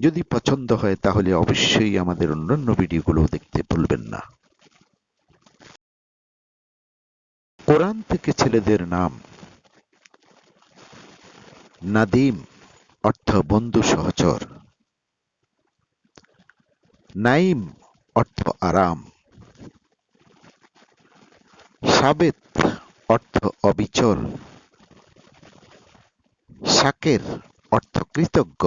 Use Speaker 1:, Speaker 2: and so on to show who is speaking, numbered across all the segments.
Speaker 1: যদি পছন্দ হয়, তাহলে অবশ্যই আমাদের অন্যান্য ভিডিওগুলো দেখতে ভুলবেন না। কোরআন থেকে ছেলেদের নাম নাদিম অর্থ বন্ধু সহচর। নাইম অর্থ আরাম। সাবেত অর্থ অবিচল। শাকের অর্থ কৃতজ্ঞ।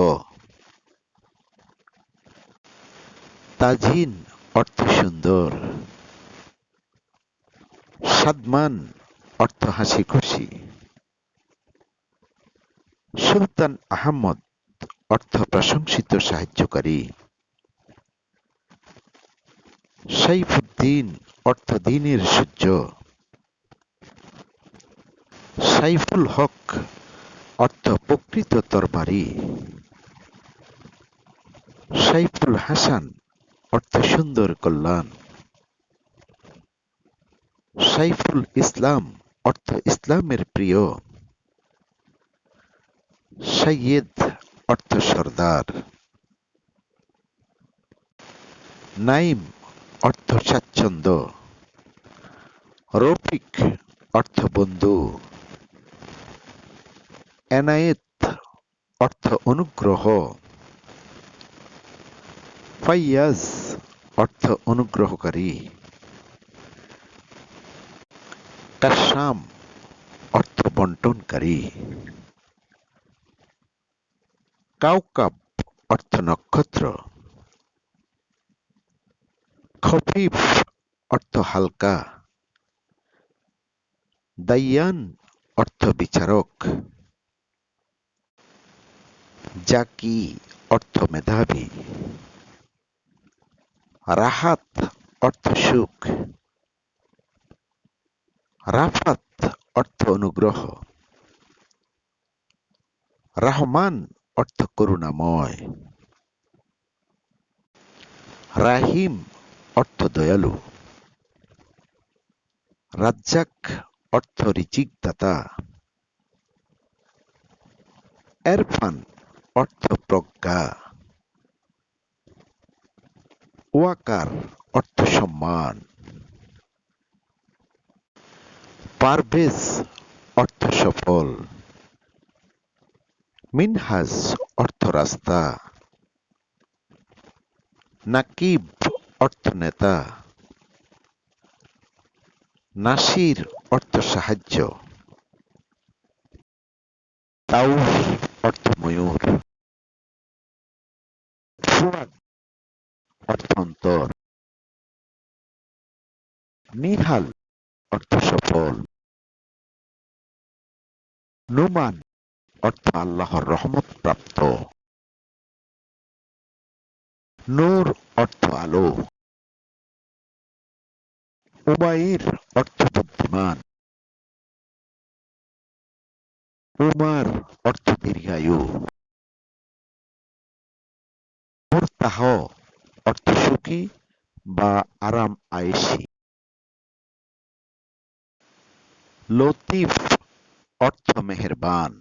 Speaker 1: তাজিন অর্থ সুন্দর। সাদমান অর্থ হাসি খুশি। সুলতান আহমদ অর্থ প্রশংসিত সাহায্যকারী। সাইফুদ্দিন অর্থ দিনের সূর্য। সাইফুল হক অর্থ প্রকৃত তরবারি। সাইফুল হাসান অর্থ সুন্দর কল্যাণ। সাইফুল ইসলাম অর্থ ইসলামের প্রিয়। সৈয়দ অর্থ সর্দার। নাইম অর্থ স্বাচ্ছন্দ্য। রফিক অর্থ বন্ধু। এনায়েত অর্থ অনুগ্রহ। ফাইয়াজ অর্থ অনুগ্রহকারী। কাশাম অর্থ বন্টনকারী কাউকাব অর্থ নক্ষত্র। খফিফ অর্থ হালকা। দাইয়ান অর্থ বিচারক। জাকি অর্থ মেধাবী। রাহাত অর্থ সুখ। রাফাত অর্থ অনুগ্রহ। রহমান অর্থ করুণাময়। রাহিম অর্থ দয়ালু। রাজ্জাক অর্থ রিচিক দাতা এরফান অর্থ প্রজ্ঞা। ওয়াকার অর্থ সম্মান। পারভেজ অর্থ সফল। মিনহাজ অর্থ রাস্তা। নাকিব অর্থ নেতা। নাসির অর্থ সাহায্য। তাউস অর্থ ময়ূর। ফুয়াদ অর্থ অন্তর নিহাল অর্থ সফল নুমান অর্থ আল্লাহর রহমত প্রাপ্ত। নূর অর্থ আলো। উমাইর অর্থ বুদ্ধিমান। উমার অর্থ দীর্ঘায়ু। অর্থ সুখী বা আরাম আয়েসি লতিফ অর্থ মেহেরবান।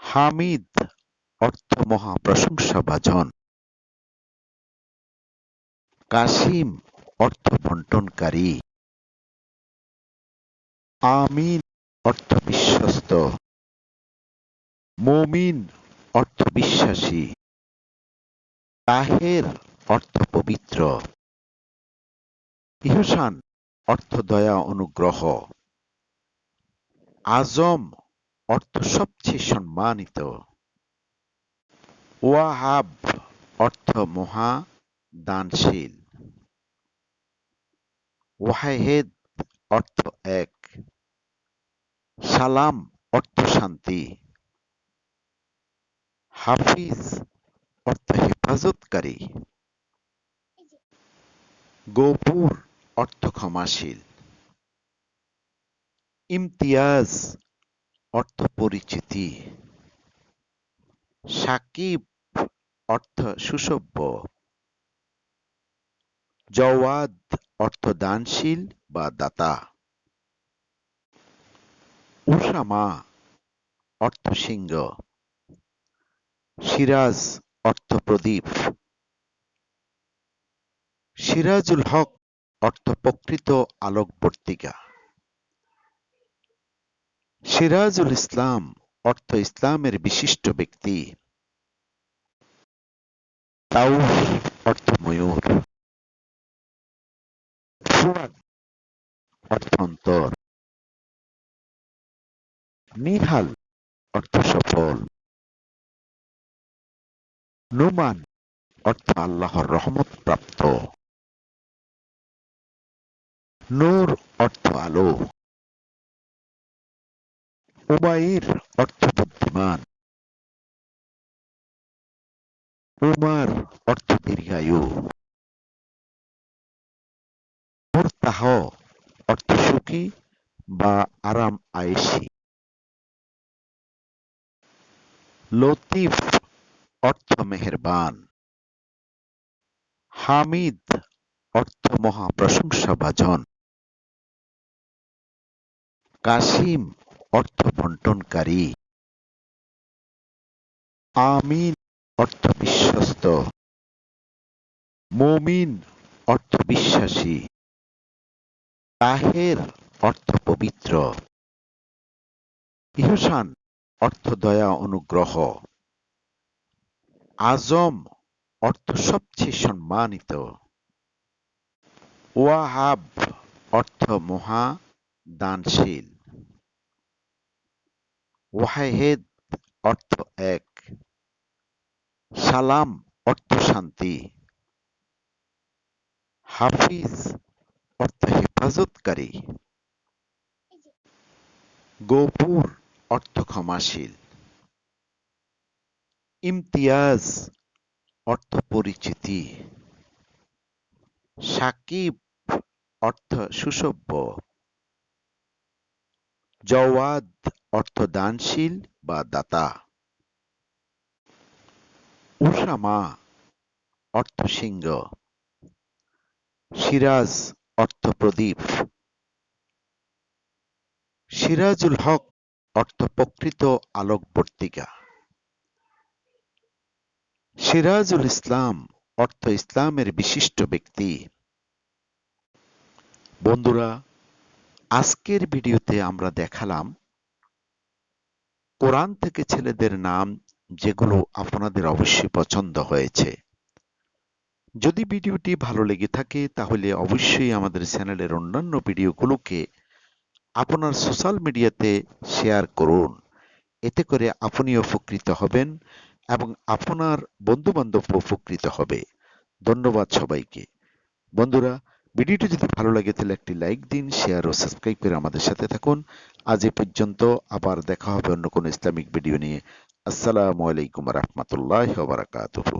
Speaker 1: হামিদ অর্থ মহা প্রশংসাভাজন কাসিম অর্থ বন্টনকারী আমিন অর্থ বিশ্বস্ত। মমিন অর্থ বিশ্বাসী। তাহের অর্থ পবিত্র। ইহসান অর্থ দয়া অনুগ্রহ। আজম অর্থ সবচেয়ে সম্মানিত। ওয়াহাব অর্থ মহা দানশীল। ওয়াহেদ অর্থ এক। সালাম অর্থ শান্তি। হাফিজ অর্থ হেফাজতকারী গফুর অর্থ ক্ষমাশীল। ইমতিয়াজ অর্থ পরিচিতি। সাকিব অর্থ সুসভ্য। জওয়াদ অর্থ দানশীল বা দাতা। উষামা অর্থ সিংহ। সিরাজ অর্থ প্রদীপ। সিরাজুল হক, অর্থ প্রকৃত আলোকবর্তিকা। সিরাজুল ইসলাম, অর্থ ইসলামের বিশিষ্ট ব্যক্তি। তাউস অর্থ ময়ূর। অর্থ অন্তর। নিহাল, অর্থ সফল। নুমান অর্থ আল্লাহর রহমত প্রাপ্ত। নূর অর্থ আলো। উমাইর অর্থ বুদ্ধিমান। উমার অর্থ দীর্ঘায়ু। মুরতাহ অর্থ সুখী বা আরাম আয়েসি লতিফ অর্থ মেহেরবান হামিদ অর্থ মহা প্রশংসাভাজন কাসিম অর্থ বন্টনকারী আমিন অর্থ বিশ্বস্ত মমিন অর্থ বিশ্বাসী তাহের অর্থ পবিত্র ইহসান অর্থ দয়া অনুগ্রহ। আজম অর্থ সবচেয়ে সম্মানিত। ওয়াহাব অর্থ মহা দানশীল। ওয়াহেদ অর্থ এক। সালাম অর্থ শান্তি। হাফিজ অর্থ হেফাজতকারী। গফুর অর্থ ক্ষমাশীল। ইমতিয়াজ অর্থ পরিচিতি সাকিব অর্থ সুসভ্য। জওয়াদ অর্থ দানশীল বা দাতা। উষামা অর্থ সিংহ সিরাজ অর্থ প্রদীপ সিরাজুল হক অর্থ প্রকৃত আলোকবর্তিকা। সিরাজুল ইসলাম অর্থ ইসলামের বিশিষ্ট ব্যক্তি। বন্ধুরা, আজকের ভিডিওতে আমরা দেখালাম কোরআন থেকে ছেলেদের নাম, যেগুলো আপনাদের অবশ্যই পছন্দ হয়েছে। যদি ভিডিওটি ভালো লেগে থাকে, তাহলে অবশ্যই আমাদের চ্যানেলের অন্যান্য ভিডিওগুলোকে আপনার সোশ্যাল মিডিয়াতে শেয়ার করুন। এতে করে আপনিও উপকৃত হবেন। এবং আপনার বন্ধু বান্ধব উপকৃত হবে। ধন্যবাদ সবাইকে। বন্ধুরা, ভিডিওটি যদি ভালো লাগে, তাহলে একটি লাইক দিন শেয়ার ও সাবস্ক্রাইব করে আমাদের সাথে থাকুন। আজ এ পর্যন্ত, আবার দেখা হবে অন্য কোনো ইসলামিক ভিডিও নিয়ে। আসসালামু আলাইকুম রহমতুল্লাহ বারাকাতুহু।